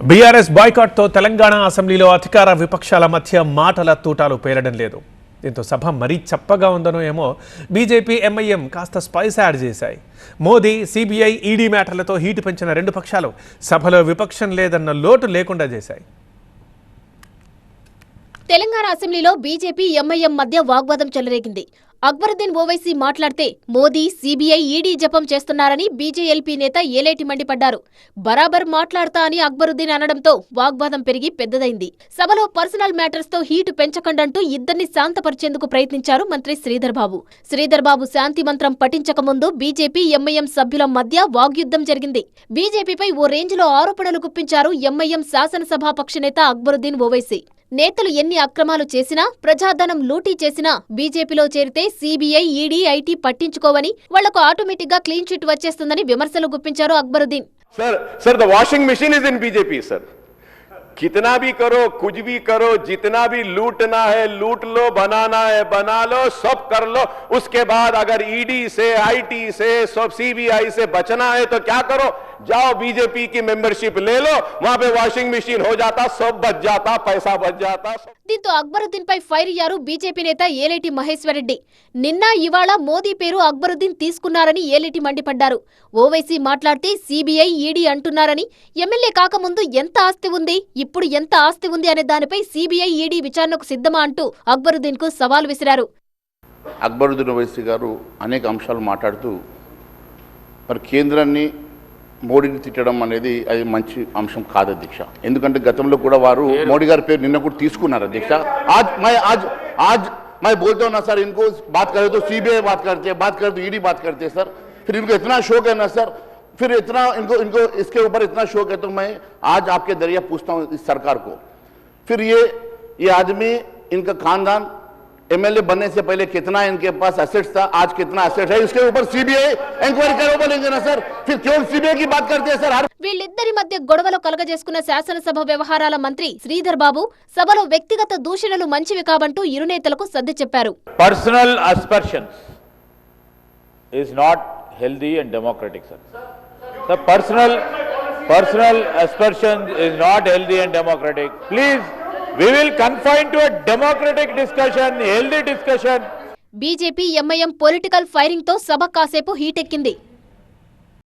BRS బాయ్కాట్తో Telangana అసెంబ్లీలో అధికార విపక్షాల మధ్య మాటల తూటాలు పేలడం లేదు. దీంతో సభ మరీ చప్పగా ఉందనో ఏమో బీజేపీ ఎంఐఎం కాస్త స్పైస్ యాడ్ చేశాయి. మోదీ సిబిఐ ఈడీ మ్యాటర్లతో హీటు పెంచిన రెండు పక్షాలు సభలో విపక్షం లేదన్న లోటు లేకుండా చేశాయి. తెలంగాణ అసెంబ్లీలో బీజేపీ ఎంఐఎం మధ్య వాగ్వాదం చెలరేగింది. అక్బరుద్దీన్ ఓవైసీ మాట్లాడితే మోదీ సీబీఐ ఈడీ జపం చేస్తున్నారని బీజేఎల్పీ నేత ఏలేటి మండిపడ్డారు. బరాబర్ మాట్లాడతా అని అక్బరుద్దీన్ అనడంతో వాగ్వాదం పెరిగి పెద్దదైంది. సభలో పర్సనల్ మ్యాటర్స్తో హీటు పెంచకండంటూ ఇద్దరిని శాంతపరిచేందుకు ప్రయత్నించారు మంత్రి శ్రీధర్బాబు శ్రీధర్బాబు శాంతి మంత్రం పఠించకముందు బీజేపీ ఎంఐఎం సభ్యుల మధ్య వాగ్యుద్ధం జరిగింది. బీజేపీపై ఓ రేంజ్లో ఆరోపణలు గుప్పించారు ఎంఐఎం శాసనసభాపక్ష నేత అక్బరుద్దీన్ ఓవైసీ. నేతలు ఎన్ని అక్రమాలు చేసినా ప్రజాధనం లూటీ చేసినా బీజేపీలో చేరితే సీబీఐ ఈడీ ఐటీ పట్టించుకోవని వాళ్ళకు ఆటోమేటిక్గా క్లీన్ చిట్ వచ్చేస్తుందని విమర్శలు గుప్పించారు Akbaruddin. Sir sir the washing machine is in BJP sir. कितना भी करो कुछ भी करो जितना भी लूटना है लूट लो बनाना है बना लो सब कर लो उसके बाद अगर ईडी से आईटी से सब सीबीआई से बचना है तो क्या करो जाओ बीजेपी की मेंबरशिप ले लो वहां पे वॉशिंग मशीन हो जाता सब बच जाता पैसा बच जाता దీంతో అక్బరుద్దీన్ పై ఫైర్ అయ్యారు బీజేపీ నేత ఏలేటి మహేశ్వరరెడ్డి నిన్న ఇవాళ మోదీ పేరు అక్బరుద్దీన్ తీసుకున్నారని ఏలేటి మండిపడ్డారు ఓవైసీ మాట్లాడితే సీబీఐ ఈడీ అంటున్నారని ఎమ్మెల్యే కాకముందు ఎంత ఆస్తి ఉంది ఇప్పుడు ఎంత ఆస్తి ఉంది అనే దానిపై సీబీఐ ఈడీ విచారణకు సిద్ధమా అంటూ అక్బరుద్దీన్ కు సవాల్ విసిరారు అక్బరుద్దీన్ ఓవైసీ గారు అనేక అంశాలు మాట్లాడుతూ మరి కేంద్రాన్ని మోడీని తిట్టడం అనేది అది మంచి అంశం కాదు అధ్యక్ష ఎందుకంటే గతంలో కూడా వారు మోడీ గారి పేరు నిన్న కూడా తీసుకున్నారు అధ్యక్ష ఆజ్ మై ఆజ్ ఆజ్ मैं बोलता हूँ ना सर इनको बात करे तो सीबीआई बात करते हैं बात करे तो ईडी बात करते हैं सर फिर इनको इतना शौक है ना सर फिर इतना इनको इनको इसके ऊपर इतना शौक है तो मैं आज आपके दरिया पूछता हूँ इस सरकार को फिर ये ये आदमी इनका खानदान एमएलए बनने से पहले कितना इनके पास एसेट्स था आज कितना एसेट है इसके ऊपर सीबीआई इंक्वायरी करो बोलेंगे ना सर फिर क्यों सीबीआई की बात करते हैं सर हर వీళ్ళిద్దరి మధ్య గొడవలు కలగజేసుకున్న శాసనసభ వ్యవహారాల మంత్రి శ్రీధర్ బాబు సభలో వ్యక్తిగత దూషణలు మంచివి కావంటూ ఇరు నేతలకు సర్ది చెప్పారు personal aspersions is not healthy and democratic sir the personal personal aspersion is not healthy and democratic please we will confine to a democratic discussion healthy discussion BJP MIM political ఫైరింగ్తో సభ కాసేపు హీటెక్కింది